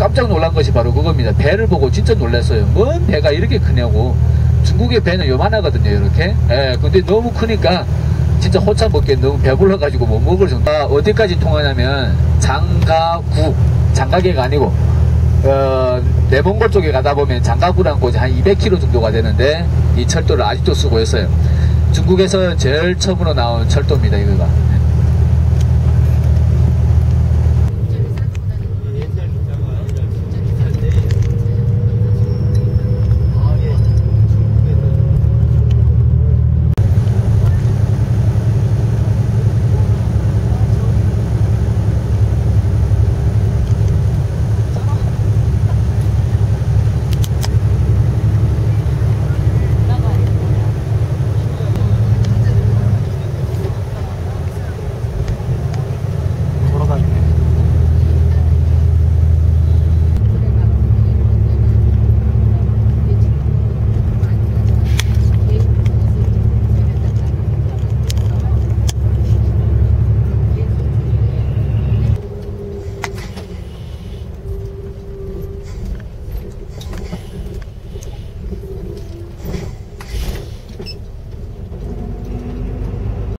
깜짝 놀란 것이 바로 그겁니다. 배를 보고 진짜 놀랐어요. 뭔 배가 이렇게 크냐고. 중국의 배는 요만하거든요, 이렇게. 예, 근데 너무 크니까 진짜 호차 먹기에 너무 배불러가지고 못 먹을 정도. 아, 어디까지 통하냐면 장가구, 장가계가 아니고 어, 내몽골 쪽에 가다 보면 장가구라는 곳이 한 200km 정도가 되는데 이 철도를 아직도 쓰고 있어요. 중국에서 제일 처음으로 나온 철도입니다, 이거가. 예.